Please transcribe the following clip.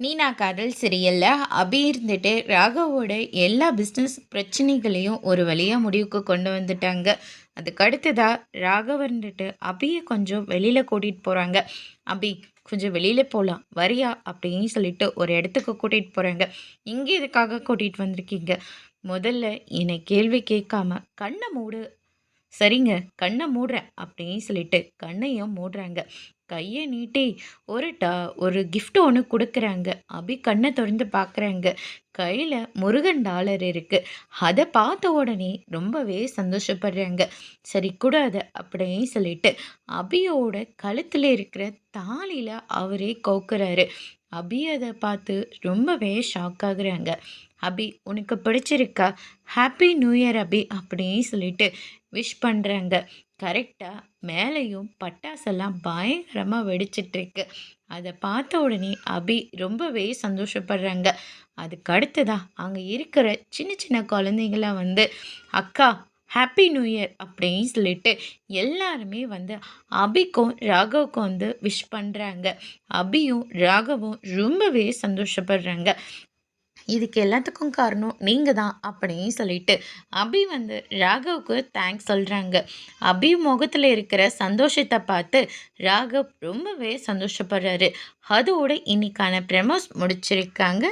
நீனா காதல் சீரியலில் அபி இருந்துட்டு ராகவோட எல்லா பிஸ்னஸ் பிரச்சனைகளையும் ஒரு வழியாக முடிவுக்கு கொண்டு வந்துட்டாங்க. அதுக்கு அடுத்ததாக ராகவ் இருந்துட்டு அபியை கொஞ்சம் வெளியில் கூட்டிகிட்டு போகிறாங்க அபி கொஞ்சம் வெளியில் போகலாம் வரியா? அப்படின்னு சொல்லிட்டு ஒரு இடத்துக்கு கூட்டிகிட்டு போகிறாங்க இங்கே இதுக்காக கூட்டிகிட்டு வந்திருக்கீங்க? முதல்ல என்னை கேள்வி கேட்காம கண்ணை மூடு சரிங்க கண்ணை மூடுறேன் அப்படின்னு சொல்லிட்டு கண்ணையும் மூடுறாங்க. கையை நீட்டி ஒரு டா ஒரு கிஃப்ட் ஒன்று கொடுக்குறாங்க. அபி கண்ணை திறந்து பார்க்குறாங்க. கையில் முருகன் டாலர் இருக்குது அதை பார்த்த உடனே ரொம்பவே சந்தோஷப்படுறாங்க. சரி கூடாது அப்படின்னு சொல்லிட்டு அபியோட கழுத்தில் இருக்கிற தாலியில் அவரே கோக்குறாரு. அபி அதை பார்த்து ரொம்பவே ஷாக் ஆகுறாங்க. அபி உனக்கு பிடிச்சிருக்கா? ஹாப்பி நியூ இயர் அபி அப்படின்னு சொல்லிட்டு விஷ் பண்ணுறாங்க கரெக்டாக மேலேயும் பட்டாசெல்லாம் பயங்கரமாக வெடிச்சிட்ருக்கு அதை பார்த்த உடனே அபி ரொம்பவே சந்தோஷப்படுறாங்க. அதுக்கு அடுத்ததாக அங்கே இருக்கிற சின்ன சின்ன குழந்தைங்களாம் வந்து அக்கா ஹாப்பி நியூ இயர் அப்படின்னு சொல்லிட்டு எல்லாருமே வந்து அபிக்கும் ராகவுக்கும் வந்து விஷ் பண்ணுறாங்க அபியும் ராகவும் ரொம்பவே சந்தோஷப்படுறாங்க. இதுக்கு எல்லாத்துக்கும் காரணம் நீங்கள் தான் அப்படின்னு சொல்லிட்டு அபி வந்து ராகவுக்கு தேங்க்ஸ் சொல்கிறாங்க அபி முகத்தில் இருக்கிற சந்தோஷத்தை பார்த்து ராகவ் ரொம்பவே சந்தோஷப்படுறாரு. அதோட இன்னைக்கான ப்ரெமோஸ் முடிச்சிருக்காங்க.